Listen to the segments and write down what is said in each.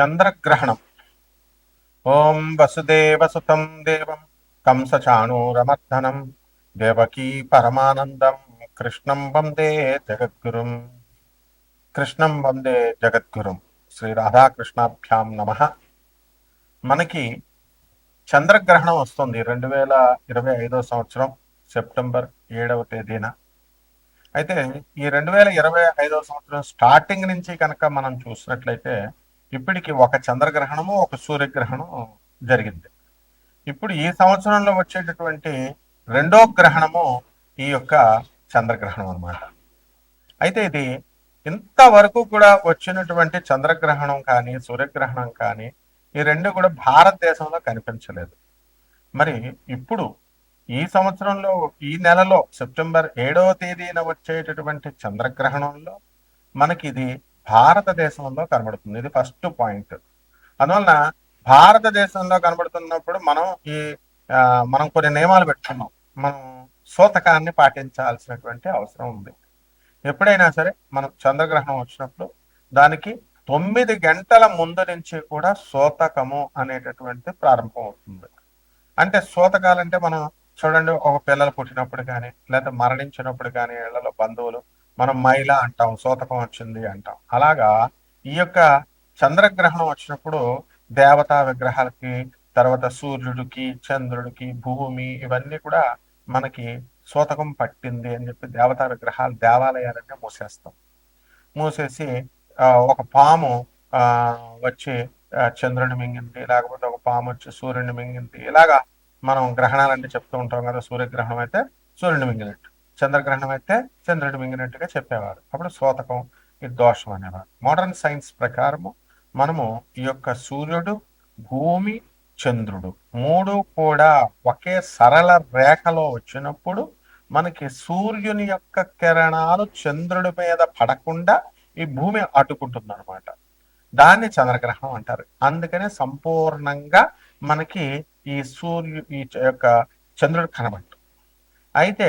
చంద్రగ్రహణం. ఓం వసుదేవసుతం దేవం కంసచాణూరమర్దనం దేవకీ పరమానందం కృష్ణం వందే జగద్గురుం. కృష్ణం వందే జగద్గురుం. శ్రీ రాధాకృష్ణాభ్యాం నమ. మనకి చంద్రగ్రహణం వస్తుంది రెండు వేల ఇరవై ఐదో సంవత్సరం సెప్టెంబర్ ఏడవ తేదీన. అయితే ఈ రెండు వేల ఇరవై ఐదో సంవత్సరం స్టార్టింగ్ నుంచి కనుక మనం చూసినట్లయితే ఇప్పటికి ఒక చంద్రగ్రహణము ఒక సూర్యగ్రహణం జరిగింది. ఇప్పుడు ఈ సంవత్సరంలో వచ్చేటటువంటి రెండో గ్రహణము ఈ యొక్క చంద్రగ్రహణం అన్నమాట. అయితే ఇది ఇంతవరకు కూడా వచ్చినటువంటి చంద్రగ్రహణం కానీ సూర్యగ్రహణం కానీ ఈ రెండు కూడా భారతదేశంలో కనిపించలేదు. మరి ఇప్పుడు ఈ సంవత్సరంలో ఈ నెలలో సెప్టెంబర్ ఏడవ తేదీన వచ్చేటటువంటి చంద్రగ్రహణంలో మనకి ఇది భారతదేశంలో కనబడుతుంది. ఇది ఫస్ట్ పాయింట్ అందువలన భారతదేశంలో కనబడుతున్నప్పుడు మనం ఈ మనం కొన్ని నియమాలు పెట్టుకున్నాం. మనం సూతకాన్ని పాటించాల్సినటువంటి అవసరం ఉంది. ఎప్పుడైనా సరే మనం చంద్రగ్రహణం వచ్చినప్పుడు దానికి తొమ్మిది గంటల ముందు నుంచి కూడా సోతకము అనేటటువంటి ప్రారంభం అవుతుంది. అంటే సోతకాలంటే మనం చూడండి ఒక పిల్లలు పుట్టినప్పుడు కానీ లేదా మరణించినప్పుడు కానీ ఇళ్ళలో బంధువులు మనం మైల అంటాం సూతకం వచ్చింది అంటాం. అలాగా ఈ యొక్క చంద్రగ్రహణం వచ్చినప్పుడు దేవతా విగ్రహాలకి తర్వాత సూర్యుడికి చంద్రుడికి భూమి ఇవన్నీ కూడా మనకి సూతకం పట్టింది అని చెప్పి దేవతా విగ్రహాలు దేవాలయాలన్నీ మూసేస్తాం. మూసేసి ఒక పాము వచ్చి ఆ, చంద్రుని మింగింది లేకపోతే ఒక పాము వచ్చి సూర్యుని మింగింది. ఇలాగా మనం గ్రహణాలంటే చెప్తూ ఉంటాం కదా సూర్యగ్రహణం అయితే సూర్యుని మింగినట్టు. చంద్రగ్రహణం అయితే చంద్రుడు మింగినట్టుగా చెప్పేవారు. అప్పుడు శోతకం ఇది దోషం అనేవారు. మోడర్న్ సైన్స్ ప్రకారము మనము ఈ యొక్క సూర్యుడు భూమి చంద్రుడు మూడు కూడా ఒకే సరళ రేఖలో వచ్చినప్పుడు మనకి సూర్యుని యొక్క కిరణాలు చంద్రుడి మీద పడకుండా ఈ భూమి అడ్డుకుంటుంది అనమాట దాన్ని చంద్రగ్రహణం అంటారు. అందుకనే సంపూర్ణంగా మనకి ఈ సూర్యు ఈ యొక్క చంద్రుడు కనబడదు. అయితే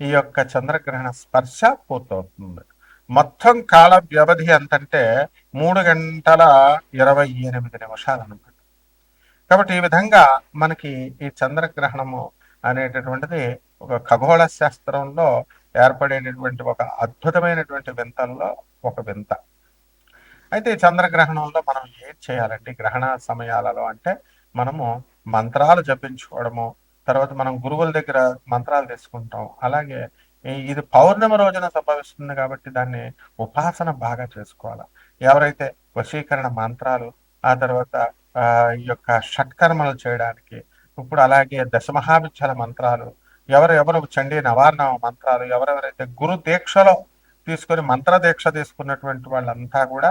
ఈ యొక్క చంద్రగ్రహణ స్పర్శ పూర్తవుతుంది. మొత్తం కాల వ్యవధి ఎంతంటే మూడు గంటల ఇరవై ఎనిమిది నిమిషాలు అనమాట కాబట్టి ఈ విధంగా మనకి ఈ చంద్రగ్రహణము అనేటటువంటిది ఒక ఖగోళ శాస్త్రంలో ఏర్పడేటటువంటి ఒక అద్భుతమైనటువంటి వింతల్లో ఒక వింత. అయితే ఈ చంద్రగ్రహణంలో మనం ఏం చేయాలండి గ్రహణ సమయాలలో అంటే మనము మంత్రాలు జపించుకోవడము తర్వాత మనం గురువుల దగ్గర మంత్రాలు తీసుకుంటాం. అలాగే ఇది పౌర్ణమి రోజున సంభవిస్తుంది కాబట్టి దాన్ని ఉపాసన బాగా చేసుకోవాలి. ఎవరైతే వశీకరణ మంత్రాలు ఆ తర్వాత ఆ, ఈ యొక్క షట్కర్మలు చేయడానికి ఇప్పుడు అలాగే దశమహాభిచ్చల మంత్రాలు ఎవరెవరు చండీ నవార్ణ మంత్రాలు ఎవరెవరైతే గురు దీక్షలో తీసుకొని మంత్ర దీక్ష తీసుకున్నటువంటి వాళ్ళంతా కూడా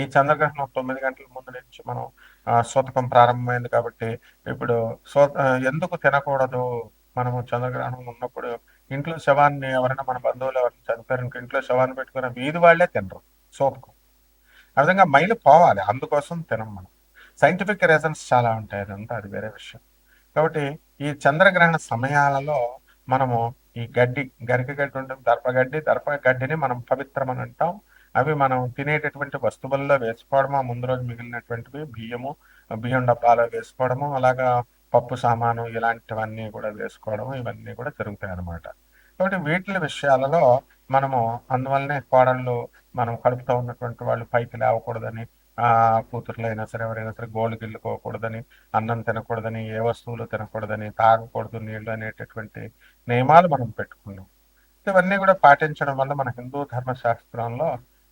ఈ చంద్రగ్రహణం తొమ్మిది గంటల ముందు నుంచి మనం శోతకం ప్రారంభమైంది కాబట్టి ఇప్పుడు సో ఎందుకు తినకూడదు? మనము చంద్రగ్రహణం ఉన్నప్పుడు ఇంట్లో శవాన్ని ఎవరైనా మన బంధువులు ఎవరైనా చనిపోయారు ఇంట్లో శవాన్ని పెట్టుకున్న వీధి వాళ్ళే తినరు శోతకం. ఆ విధంగా మైలు పోవాలి అందుకోసం తినం మనం. సైంటిఫిక్ రీజన్స్ చాలా ఉంటాయి అదంతా అది వేరే విషయం. కాబట్టి ఈ చంద్రగ్రహణ సమయాలలో మనము ఈ గడ్డి గరిక గడ్డి ఉంటుంది దర్పగడ్డి దర్ప గడ్డిని మనం పవిత్రం అని అంటాం. అవి మనం తినేటటువంటి వస్తువుల్లో వేసుకోవడము ముందు రోజు మిగిలినటువంటివి బియ్యము బియ్యం డబ్బాలో వేసుకోవడము అలాగా పప్పు సామాను ఇలాంటివన్నీ కూడా వేసుకోవడము ఇవన్నీ కూడా జరుగుతాయి అన్నమాట. కాబట్టి వీటి విషయాలలో మనము అందువల్లనే కోడళ్ళు మనం కడుపుతో ఉన్నటువంటి వాళ్ళు పైకి లేవకూడదని ఆ కూతుర్లు అయినా సరే ఎవరైనా సరే గోళ్ళు గిల్లుకోకూడదని అన్నం తినకూడదని ఏ వస్తువులు తినకూడదని తాగకూడదు నీళ్ళు అనేటటువంటి నియమాలు మనం పెట్టుకున్నాం. ఇవన్నీ కూడా పాటించడం వల్ల మన హిందూ ధర్మశాస్త్రంలో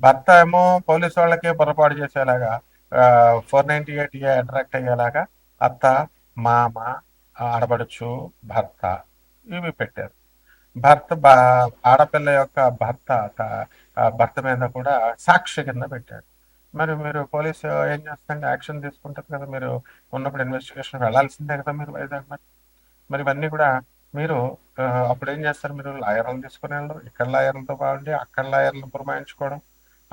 భర్త ఏమో పోలీసు వాళ్ళకే పొరపాటు చేసేలాగా ఫోర్ నైన్టీ ఎయిట్ అట్రాక్ట్ అయ్యేలాగా అత్త మామ ఆడబడుచు భర్త ఇవి పెట్టారు. భర్త ఆడపిల్ల యొక్క భర్త భర్త మీద కూడా సాక్షి కింద పెట్టాడు మరి మీరు పోలీసు ఏం చేస్తాండి యాక్షన్ తీసుకుంటారు కదా మీరు ఉన్నప్పుడు ఇన్వెస్టిగేషన్ వెళ్ళాల్సిందే కదా మీరు వైజాగ్ మరి. మరి ఇవన్నీ కూడా మీరు అప్పుడు ఏం చేస్తారు మీరు లాయర్లు తీసుకుని వెళ్ళడం ఇక్కడ లాయర్లతో బాగుండి అక్కడ లాయర్లను పురమాయించుకోవడం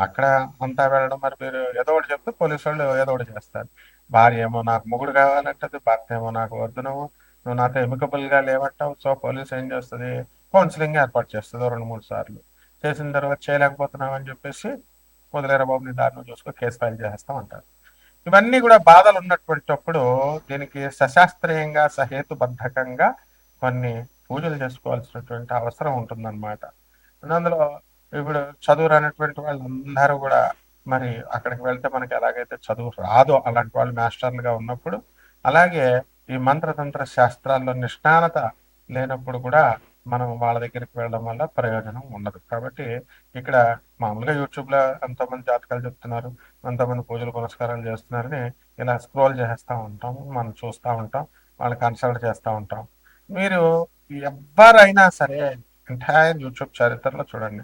అక్కడ అంతా వెళ్ళడం మరి మీరు ఏదో ఒకటి చెప్తే పోలీసు వాళ్ళు ఏదో ఒకటి చేస్తారు. భార్య ఏమో నాకు మొగుడు కావాలంటది భర్త ఏమో నాకు వద్దు నువ్వు నువ్వు నాతో ఎమికబుల్గా లేవంటావు సో పోలీసు ఏం చేస్తుంది? కౌన్సిలింగ్ ఏర్పాటు చేస్తుంది రెండు మూడు సార్లు. చేసిన తర్వాత చేయలేకపోతున్నావు అని చెప్పేసి వదిలేరా దారిని చూసుకో కేసు ఫైల్ చేస్తాం అంటారు. ఇవన్నీ కూడా బాధలు ఉన్నటువంటిప్పుడు దీనికి సశాస్త్రీయంగా సహేతుబద్ధకంగా కొన్ని పూజలు చేసుకోవాల్సినటువంటి అవసరం ఉంటుందన్నమాట. అందులో ఇప్పుడు చదువు రానటువంటి వాళ్ళందరూ కూడా మరి అక్కడికి వెళ్తే మనకి ఎలాగైతే చదువు రాదో అలాంటి వాళ్ళు మాస్టర్లుగా ఉన్నప్పుడు అలాగే ఈ మంత్రతంత్ర శాస్త్రాల్లో నిష్ణానత లేనప్పుడు కూడా మనం వాళ్ళ దగ్గరికి వెళ్ళడం వల్ల ప్రయోజనం ఉండదు. కాబట్టి ఇక్కడ మామూలుగా యూట్యూబ్లో ఎంతోమంది జాతకాలు చెప్తున్నారు ఎంతోమంది పూజలు పురస్కారాలు చేస్తున్నారని ఇలా స్క్రోల్ చేస్తూ ఉంటాం మనం చూస్తూ ఉంటాం వాళ్ళు కన్సల్ట్ చేస్తూ ఉంటాం. మీరు ఎవరైనా సరే ఎంటైర్ యూట్యూబ్ చరిత్రలో చూడండి.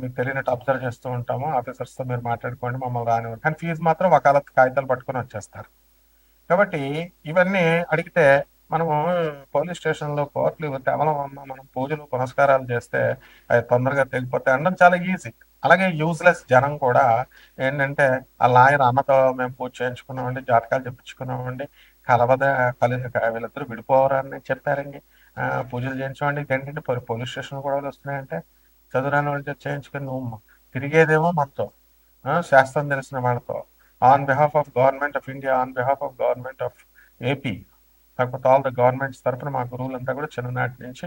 మీకు తెలియనట్టు అబ్జర్వ్ చేస్తూ ఉంటాము. ఆఫీసర్స్తో మీరు మాట్లాడుకోండి మమ్మల్ని రానివ్వండి. కానీ ఫీజు మాత్రం వకాలత్ కాగితాలు పట్టుకొని వచ్చేస్తారు. కాబట్టి ఇవన్నీ అడిగితే మనము పోలీస్ స్టేషన్లో కోర్టులు కేవలం మనం పూజలు పునస్కారాలు చేస్తే అవి తొందరగా తెగిపోతాయి అనడం చాలా ఈజీ అలాగే యూజ్లెస్ జనం కూడా ఏంటంటే ఆ లాయర్ అన్నతో మేము పూజ చేయించుకున్నామండి జాతకాలు చెప్పించుకున్నామండి కలవద కలి వీళ్ళిద్దరూ విడిపోవరని చెప్పారండి. పూజలు చేయించమండి ఏంటంటే పోలీస్ స్టేషన్ కూడా వస్తున్నాయంటే చదువురాని వాళ్ళు చేయించుకుని నువ్వు తిరిగేదేమో మనతో శాస్త్రం తెలిసిన వాళ్ళతో. On behalf of government of India on behalf of government of AP కాకపోతే ఆల్ ద గవర్నమెంట్స్ తరఫున మా గురువులంతా కూడా చిన్ననాటి నుంచి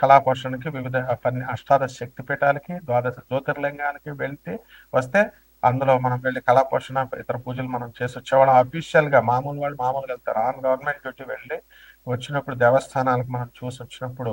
కళాపోషణకి వివిధ పన్ని అష్టాదశ శక్తి పీఠాలకి ద్వాదశ జ్యోతిర్లింగానికి వెళ్తే వస్తే అందులో మనం వెళ్ళి కళాపోషణ ఇతర పూజలు మనం చేసి వచ్చేవాళ్ళం. అఫీషియల్గా మామూలు వాళ్ళు మామూలుగా వెళ్తారు. ఆన్ గవర్నమెంట్ డ్యూటీ వెళ్ళి వచ్చినప్పుడు దేవస్థానాలకు మనం చూసి వచ్చినప్పుడు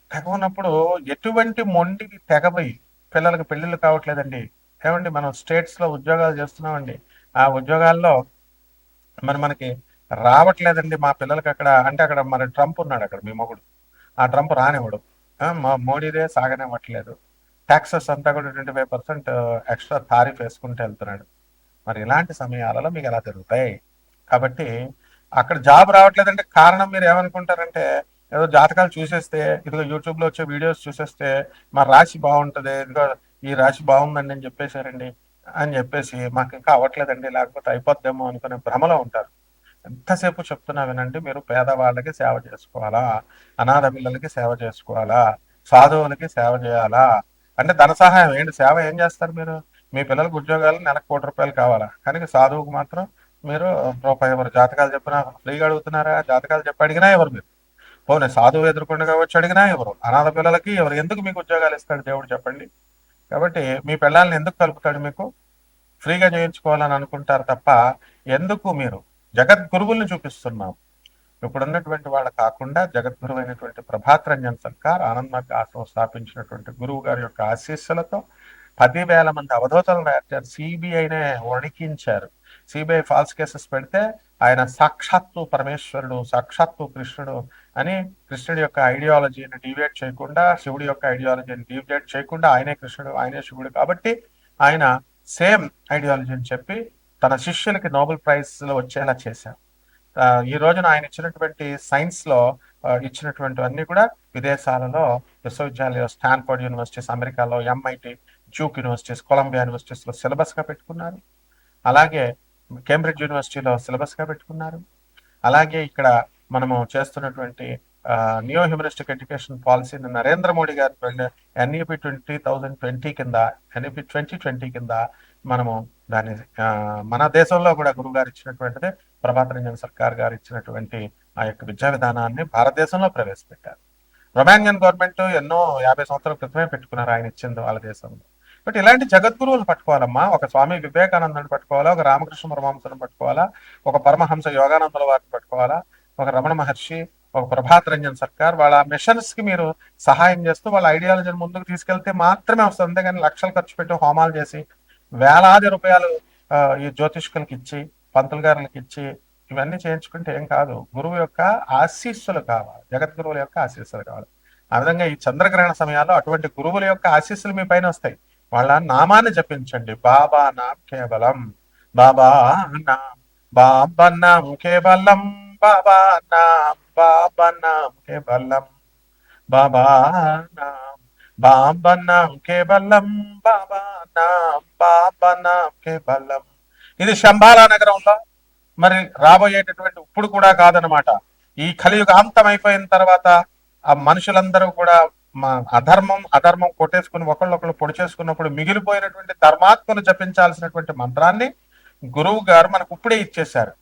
తెగవనప్పుడు ఎటువంటి మొండికి తెగపోయి పిల్లలకి పెళ్ళిళ్ళు కావట్లేదండి. ఏమండి మనం స్టేట్స్లో ఉద్యోగాలు చేస్తున్నామండి. ఆ ఉద్యోగాల్లో మరి మనకి రావట్లేదండి మా పిల్లలకి అక్కడ. అంటే అక్కడ మరి ట్రంప్ ఉన్నాడు అక్కడ మీ మొగుడు. ఆ ట్రంప్ రానివ్వడు. మా మోడీదే సాగనివ్వట్లేదు. ట్యాక్సెస్ అంతా కూడా twenty five percent extra tariff వేసుకుంటూ వెళ్తున్నాడు. మరి ఇలాంటి సమయాలలో మీకు ఎలా జరుగుతాయి? కాబట్టి అక్కడ జాబ్ రావట్లేదంటే కారణం మీరు ఏమనుకుంటారంటే ఏదో జాతకాలు చూసేస్తే ఇదిగో యూట్యూబ్లో వచ్చే వీడియోస్ చూసేస్తే మా రాశి బాగుంటది ఇదిగో ఈ రాశి బాగుందండి అని చెప్పేశారండి అని చెప్పేసి మాకు ఇంకా అవ్వట్లేదండి లేకపోతే అయిపోద్దేమో అనుకునే భ్రమలో ఉంటారు. ఎంతసేపు చెప్తున్నా వినండి మీరు పేదవాళ్ళకి సేవ చేసుకోవాలా? అనాథ పిల్లలకి సేవ చేసుకోవాలా? సాధువులకి సేవ చేయాలా? అంటే ధన సహాయం ఏంటి? సేవ ఏం చేస్తారు మీరు? మీ పిల్లలకు ఉద్యోగాలు నెలకు కోటి రూపాయలు కావాలా? కానీ సాధువుకు మాత్రం మీరు రూపాయి ఎవరు జాతకాలు చెప్పినా ఫ్రీగా అడుగుతున్నారా? జాతకాలు చెప్పి అడిగినా ఎవరు మీరు? పోనీ సాధువు ఎదుర్కొండగా వచ్చి అడిగినా ఎవరు? అనాథ పిల్లలకి ఎవరు? ఎందుకు మీకు ఉద్యోగాలు ఇస్తాడు దేవుడు చెప్పండి? కాబట్టి మీ పిల్లల్ని ఎందుకు కలుపుతాడు మీకు? ఫ్రీగా చేయించుకోవాలని అనుకుంటారు తప్ప ఎందుకు మీరు? జగద్గురువుల్ని చూపిస్తున్నాం. ఇప్పుడు ఉన్నటువంటి వాళ్ళ కాకుండా జగద్గురు అయినటువంటి ప్రభాత్ రంజన్ సర్కార్ ఆనంద్ ఆశ్రమం స్థాపించినటువంటి గురువు గారి యొక్క ఆశీస్సులతో పదివేల మంది అవధూతలు రాశారు సిబిఐనే వణికించారు సిబిఐ ఫాల్స్ కేసెస్ పెడితే ఆయన సాక్షాత్తు పరమేశ్వరుడు సాక్షాత్తు కృష్ణుడు అని కృష్ణుడి యొక్క ఐడియాలజీని డివియేట్ చేయకుండా శివుడి యొక్క ఐడియాలజీని డివియేట్ చేయకుండా ఆయనే కృష్ణుడు ఆయనే శివుడు కాబట్టి ఆయన సేమ్ ఐడియాలజీని చెప్పి తన శిష్యులకి నోబెల్ ప్రైజ్లో వచ్చేలా చేశారు. ఈ రోజున ఆయన ఇచ్చినటువంటి సైన్స్లో ఇచ్చినటువంటి అన్ని కూడా విదేశాలలో విశ్వవిద్యాలయాలు స్టాన్ఫర్డ్ యూనివర్సిటీస్ అమెరికాలో ఎంఐటి డ్యూక్ యూనివర్సిటీస్ కొలంబియా యూనివర్సిటీస్లో సిలబస్గా పెట్టుకున్నారు. అలాగే కేంబ్రిడ్జ్ యూనివర్సిటీలో సిలబస్గా పెట్టుకున్నారు. అలాగే ఇక్కడ మనము చేస్తున్నటువంటి న్యూ హ్యూమనిస్టిక్ ఎడ్యుకేషన్ పాలసీని నరేంద్ర మోడీ గారు ఎన్ఈపి ట్వంటీ థౌజండ్ ట్వంటీ కింద ఎన్ఈపి ట్వంటీ ట్వంటీ కింద మనము దాన్ని మన దేశంలో కూడా గురువు గారు ఇచ్చినటువంటిది ప్రభాత్ రంజన్ సర్కార్ గారు ఇచ్చినటువంటి ఆ యొక్క విద్యా విధానాన్ని భారతదేశంలో ప్రవేశపెట్టారు. రొమానియన్ గవర్నమెంట్ ఎన్నో యాభై సంవత్సరాల క్రితమే పెట్టుకున్నారు ఆయన ఇచ్చింది వాళ్ళ దేశంలో. బట్ ఇలాంటి జగద్గురువులు పట్టుకోవాలమ్మా ఒక స్వామి వివేకానందను పట్టుకోవాలా ఒక రామకృష్ణ పరమహంసను పట్టుకోవాలా ఒక పరమహంస యోగానందుల వారిని పట్టుకోవాలా ఒక రమణ మహర్షి ఒక ప్రభాత్ రంజన్ సర్కార్ వాళ్ళ మిషన్స్కి మీరు సహాయం చేస్తూ వాళ్ళ ఐడియాలజీని ముందుకు తీసుకెళ్తే మాత్రమే వస్తుంది. అంతేగాని లక్షలు ఖర్చు పెట్టి హోమాలు చేసి వేలాది రూపాయలు ఈ జ్యోతిష్కులకి ఇచ్చి పంతులు గారులకి ఇచ్చి ఇవన్నీ చేయించుకుంటే ఏం కాదు. గురువు యొక్క ఆశీస్సులు కావాలి. జగద్గురువుల యొక్క ఆశీస్సులు కావాలి. ఆ విధంగా ఈ చంద్రగ్రహణ సమయాల్లో అటువంటి గురువుల యొక్క ఆశీస్సులు మీ పైన వస్తాయి. వాళ్ళ నామాన్ని జపించండి. బాబా నాం కేవలం. బాబా నాం బాబా నాం కేవలం. బాబానాం నాం కేవలం బాబానాం నాం కేవలం బాబానాం కేవలం ఇది శంబాల నగరంలో మరి రాబోయేటటువంటి ఇప్పుడు కూడా కాదనమాట ఈ కలియుగ అంతం అయిపోయిన తర్వాత ఆ మనుషులందరూ కూడా మా అధర్మం అధర్మం కొట్టేసుకుని ఒకళ్ళొకళ్ళు పొడి చేసుకున్నప్పుడు మిగిలిపోయినటువంటి ధర్మాత్మను జపించాల్సినటువంటి మంత్రాన్ని గురువు గారు మనకు ఇప్పుడే ఇచ్చేశారు.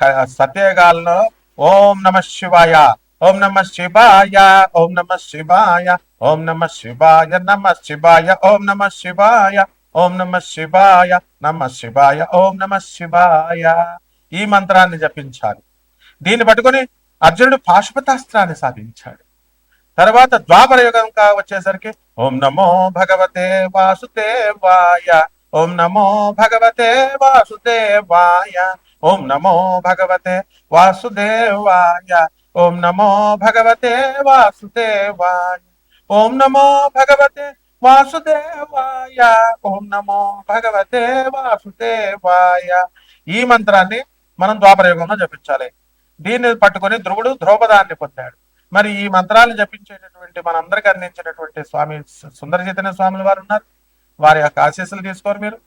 క- సత్యగాల్లో ఓం నమ శివాయ ఓం నమ శివాయ ఓం నమ శివాయ ఓం నమ శివాయ నమ శివాయ ఓం నమ శివాయ ఓం నమ శివాయ నమ శివాయ ఓం నమ శివాయ. ఈ మంత్రాన్ని జపించాలి. దీన్ని పట్టుకొని అర్జునుడు పాశుపతాస్త్రాన్ని సాధించాడు. తర్వాత ద్వాపర యుగం కా వచ్చేసరికి ఓం నమో భగవతే వాసుదేవాయ ఓం నమో భగవతే వాసుదేవాయ ఓం నమో భగవతే వాసుదేవాయ. ఓం నమో భగవతే వాసుదేవాయ. ఓం నమో భగవతే వాసుదేవాయ. ఓం నమో భగవతే వాసుదేవాయ. ఈ మంత్రాన్ని మనం ద్వాపరయుగంలో జపించాలి. దీన్ని పట్టుకొని ధ్రువుడు ద్రౌపదాన్ని పొందాడు. మరి ఈ మంత్రాలు జపించేటటువంటి మనందరికి అందించినటువంటి స్వామి సుందర చైతన్య స్వాముల వారు ఉన్నారు. వారి యొక్క ఆశీస్సులు తీసుకోరు మీరు.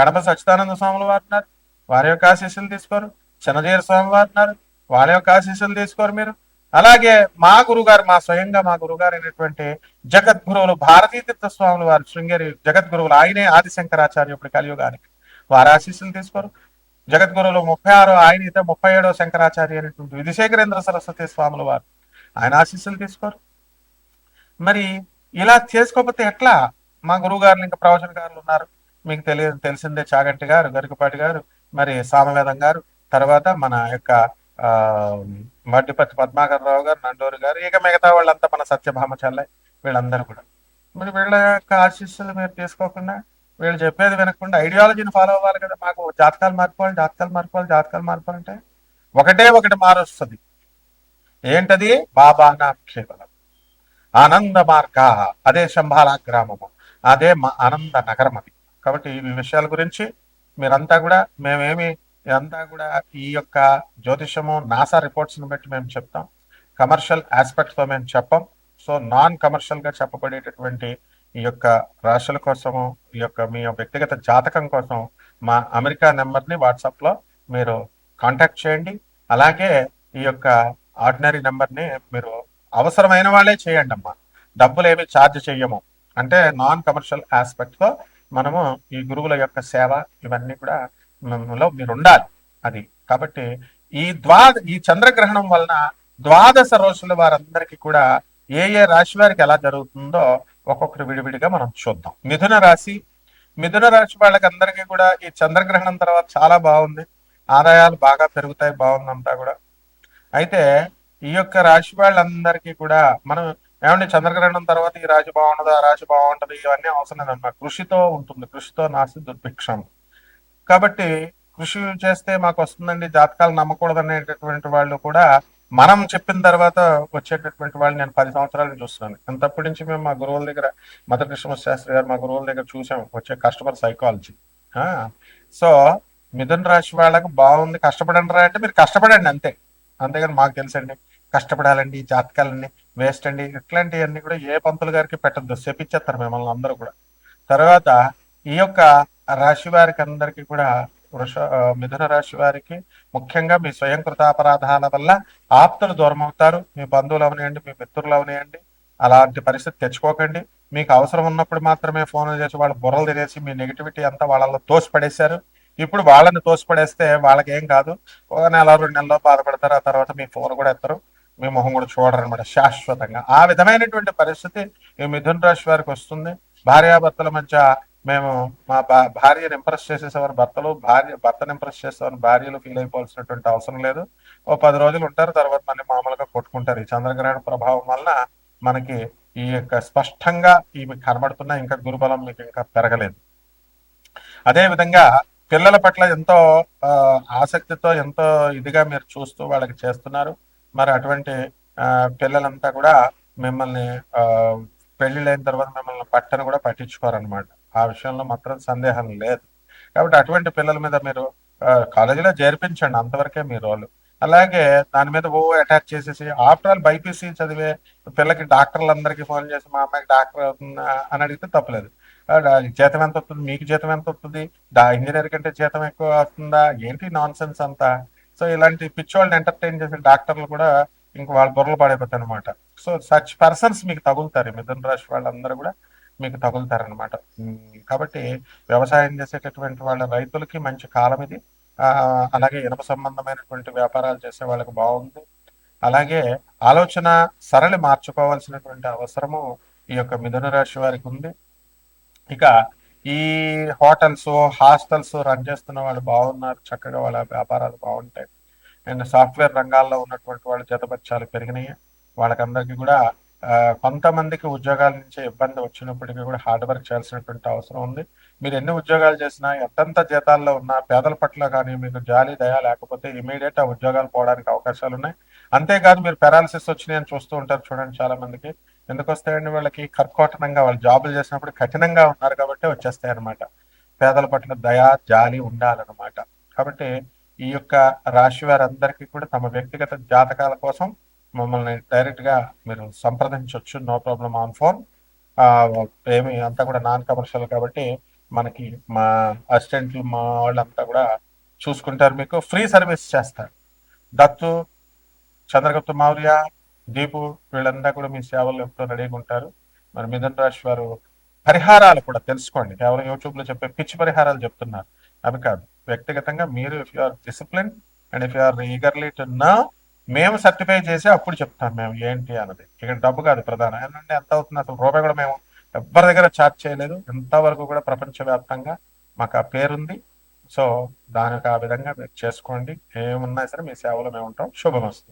గణపతి సచ్చిదానంద స్వాముల వారు ఉన్నారు. వారి యొక్క ఆశీస్సులు తీసుకోరు. చిన్నజీర స్వామి వారు ఉన్నారు. వాళ్ళ యొక్క ఆశీస్సులు తీసుకోరు మీరు. అలాగే మా గురుగారు మా స్వయంగా మా గురుగారు అయినటువంటి జగద్గురువులు భారతీతీర్థ స్వాములు వారు శృంగేరి జగద్గురువులు ఆయనే ఆదిశంకరాచార్యుడు కలియుగానికి. వారి ఆశీస్సులు తీసుకోరు. జగద్గురువులు ముప్పై ఆరు ఆయన అయితే ముప్పై ఏడో శంకరాచార్య అనేటువంటి విధిశేఖరేంద్ర సరస్వతి స్వాములు వారు. ఆయన ఆశీస్సులు తీసుకోరు. మరి ఇలా చేసుకోకపోతే ఎట్లా? మా గురువు గారు ఇంకా ప్రవచనకారులు ఉన్నారు. మీకు తెలియ తెలిసిందే చాగంటి గారు గరికపాటి గారు. మరి సామవేదం గారు తర్వాత మన యొక్క ఆ మడ్డిపత్తి పద్మాకర్ రావు గారు నండూరు గారు ఇక మిగతా వాళ్ళంతా మన సత్యభామ చెల్లె వీళ్ళందరూ కూడా. మరి వీళ్ళ యొక్క ఆశీస్సులు మీరు తీసుకోకుండా వీళ్ళు చెప్పేది వినకుండా ఐడియాలజీని ఫాలో అవ్వాలి కదా. మాకు జాతకాలు మార్పుకోవాలి జాతకాలు మార్పుకోవాలి జాతకాలు మార్పాలంటే ఒకటే ఒకటి మారుస్తుంది. ఏంటది? బాబానా కేవలం ఆనంద మార్గ అదే శంభాల గ్రామము అదే మా ఆనంద నగరం అది కాబట్టి ఈ విషయాల గురించి మీరంతా కూడా మేమేమి ఇదంతా కూడా ఈ యొక్క జ్యోతిషము నాసా రిపోర్ట్స్ని బట్టి మేము చెప్తాం. కమర్షియల్ ఆస్పెక్ట్స్ మేము చెప్పం. సో నాన్ కమర్షియల్గా చెప్పబడేటటువంటి ఈ యొక్క రాశుల కోసము ఈ యొక్క మీ వ్యక్తిగత జాతకం కోసం మా అమెరికా నెంబర్ని వాట్సాప్లో మీరు కాంటాక్ట్ చేయండి. అలాగే ఈ యొక్క ఆర్డినరీ నెంబర్ని మీరు అవసరమైన వాళ్ళే చేయండి అమ్మా డబ్బులు ఏమి ఛార్జ్ చెయ్యము. అంటే నాన్ కమర్షియల్ ఆస్పెక్ట్తో మనము ఈ గురువుల యొక్క సేవ ఇవన్నీ కూడా మనలో మీరు ఉండాలి అది కాబట్టి ఈ ద్వా ఈ చంద్రగ్రహణం వలన ద్వాదశ రోజుల వారందరికీ కూడా ఏ ఏ రాశి వారికి ఎలా జరుగుతుందో ఒక్కొక్కటి విడివిడిగా మనం చూద్దాం. మిథున రాశి మిథున రాశి వాళ్ళకి అందరికీ కూడా ఈ చంద్రగ్రహణం తర్వాత చాలా బాగుంది. ఆదాయాలు బాగా పెరుగుతాయి బాగుందంతా కూడా. అయితే ఈ యొక్క రాశి వాళ్ళందరికీ కూడా మనం ఏమంటే చంద్రగ్రహణం తర్వాత ఈ రాశి బాగుండదు ఆ రాశి బాగుంటది ఇవన్నీ అవసరం లేదన్నమాట కృషితో ఉంటుంది. కృషితో నాసి దుర్భిక్షం. కాబట్టి కృషి చేస్తే మాకు వస్తుందండి. జాతకాలు నమ్మకూడదు అనేటటువంటి వాళ్ళు కూడా మనం చెప్పిన తర్వాత వచ్చేటటువంటి వాళ్ళు నేను పది సంవత్సరాలు చూస్తున్నాను. అంతప్పటి నుంచి మేము మా గురువుల దగ్గర మదర్ కృష్ణ శాస్త్రి గారు మా గురువుల దగ్గర చూసాం. వచ్చే కస్టమర్ సైకాలజీ. సో మిథున రాశి వాళ్ళకి బాగుంది. కష్టపడండి రా అంటే మీరు కష్టపడండి అంతే. అంతేగాని మాకు తెలుసండి. కష్టపడాలండి జాతకాలన్నీ వేస్ట్ అండి. ఇట్లాంటివన్నీ కూడా ఏ పంతులు గారికి పెట్టద్దు చెప్పించేస్తారు మిమ్మల్ని అందరూ కూడా. తర్వాత ఈ యొక్క రాశి వారికి అందరికీ కూడా వృష మిథున రాశి వారికి ముఖ్యంగా మీ స్వయం కృతాపరాధాల వల్ల ఆప్తులు దూరం అవుతారు మీ బంధువులు అవనియండి మీ మిత్రులు అవనియండి అలాంటి పరిస్థితి తెచ్చుకోకండి. మీకు అవసరం ఉన్నప్పుడు మాత్రమే ఫోన్ చేసి వాళ్ళు బుర్రలు తినేసి మీ నెగిటివిటీ అంతా వాళ్ళలో తోసిపడేశారు. ఇప్పుడు వాళ్ళని తోసిపడేస్తే వాళ్ళకి ఏం కాదు. ఒక నెల రెండు నెలలో బాధపడతారు. ఆ తర్వాత మీ ఫోన్ కూడా ఎత్తారు. మీ మొహం కూడా చూడరనమాట శాశ్వతంగా. ఆ విధమైనటువంటి పరిస్థితి ఈ మిథున్ రాశి వారికి వస్తుంది. భార్యాభర్తల మధ్య మేము మా భార్యను ఇంప్రెస్ చేసేసేవారు భర్తలు భార్య భర్తను ఇంప్రెస్ చేసేవారు భార్యలు ఫీల్ అయిపోవాల్సినటువంటి అవసరం లేదు. ఓ పది రోజులు ఉంటారు తర్వాత మళ్ళీ మామూలుగా కొట్టుకుంటారు. ఈ చంద్రగ్రహణ ప్రభావం వలన మనకి ఈ యొక్క స్పష్టంగా ఇవి కనబడుతున్నా ఇంకా గురుబలం మీకు ఇంకా పెరగలేదు. అదే విధంగా పిల్లల పట్ల ఎంతో ఆసక్తితో ఎంతో ఇదిగా మీరు చూస్తూ వాళ్ళకి చేస్తున్నారు. మరి అటువంటి పిల్లలంతా కూడా మిమ్మల్ని పెళ్ళిళ్ళైన తర్వాత మిమ్మల్ని పట్టను కూడా పట్టించుకోరనమాట ఆ విషయంలో మాత్రం సందేహం లేదు. కాబట్టి అటువంటి పిల్లల మీద మీరు కాలేజీలో చేర్పించండి అంతవరకే మీ రోలు. అలాగే దాని మీద ఓ అటాచ్ చేసేసి ఆఫ్టర్ ఆల్ బైపీసీ చదివే పిల్లకి డాక్టర్లందరికీ ఫోన్ చేసి మా అమ్మాయికి డాక్టర్ అవుతుందా? అని అడిగితే తప్పలేదు. జీతం ఎంత వస్తుంది? మీకు జీతం ఎంత వస్తుంది? ఇంజనీర్ కంటే జీతం ఎక్కువ వస్తుందా? ఏంటి నాన్ సెన్స్ అంతా? సో ఇలాంటి పిచ్చోళ్ళని ఎంటర్టైన్ చేసే డాక్టర్లు కూడా ఇంక వాళ్ళు బుర్రలు పడైపోతాయి అనమాట సో సచ్ పర్సన్స్ మీకు తగులుతారు. మిథున రాశి వాళ్ళందరూ కూడా మీకు తగులుతారనమాట కాబట్టి వ్యవసాయం చేసేటటువంటి వాళ్ళ రైతులకి మంచి కాలం ఇది. అలాగే ఇనప సంబంధమైనటువంటి వ్యాపారాలు చేసే వాళ్ళకి బాగుంది. అలాగే ఆలోచన సరళి మార్చుకోవాల్సినటువంటి అవసరము ఈ యొక్క మిథున రాశి వారికి ఉంది. ఇక ఈ హోటల్స్ హాస్టల్స్ రన్ చేస్తున్న వాళ్ళు బాగున్నారు చక్కగా వాళ్ళ వ్యాపారాలు బాగుంటాయి. అండ్ సాఫ్ట్వేర్ రంగాల్లో ఉన్నటువంటి వాళ్ళ జతపత్యాలు పెరిగినాయి. వాళ్ళకందరికీ కూడా కొంతమందికి ఉద్యోగాల నుంచి ఇబ్బంది వచ్చినప్పటికీ కూడా హార్డ్ వర్క్ చేయాల్సినటువంటి అవసరం ఉంది. మీరు ఎన్ని ఉద్యోగాలు చేసినా ఎంతెంత జీతాల్లో ఉన్నా పేదల పట్ల కానీ మీకు జాలి దయ లేకపోతే ఇమీడియట్ ఆ ఉద్యోగాలు పోవడానికి అవకాశాలు ఉన్నాయి అంతేకాదు మీరు పెరాలసిస్ వచ్చినాయని చూస్తూ ఉంటారు చూడండి చాలా మందికి ఎందుకు వస్తాయండి వాళ్ళకి? కర్కోటనంగా వాళ్ళు జాబులు చేసినప్పుడు కఠినంగా ఉన్నారు కాబట్టి వచ్చేస్తాయి అనమాట పేదల పట్ల దయ జాలి ఉండాలన్నమాట. కాబట్టి ఈ యొక్క రాశి వారందరికీ కూడా తమ వ్యక్తిగత జాతకాల కోసం మమ్మల్ని డైరెక్ట్గా మీరు సంప్రదించవచ్చు నో ప్రాబ్లం ఆన్ ఫోన్. ఏమి అంతా కూడా నాన్ కమర్షియల్ కాబట్టి మనకి మా అసిస్టెంట్లు మా వాళ్ళంతా కూడా చూసుకుంటారు మీకు. ఫ్రీ సర్వీస్ చేస్తారు. దత్తు చంద్రగుప్త మౌర్య దీపు వీళ్ళంతా కూడా మీ సేవలు ఎప్పుడూ రెడీగా ఉంటారు. మరి మిథున్ రాశి వారు పరిహారాలు కూడా తెలుసుకోండి. కేవలం యూట్యూబ్లో చెప్పే పిచ్చి పరిహారాలు చెప్తున్నారు. అవి కాదు. వ్యక్తిగతంగా మీరు if you are discipline and if you are eagerly to నా మేము సర్టిఫై చేసి అప్పుడు చెప్తాం మేము ఏంటి అన్నది. ఇక్కడ డబ్బు కాదు ప్రధానం. ఏంటంటే ఎంత అవుతుంది అసలు? రూపాయి కూడా మేము ఎవరి దగ్గర చార్జ్ చేయలేదు. ఎంతవరకు కూడా ప్రపంచవ్యాప్తంగా మాకు ఆ పేరుంది. సో దానికి ఆ విధంగా మీరు చేసుకోండి. ఏమున్నా సరే మీ సేవలో మేము ఉంటాం. శుభమస్తు.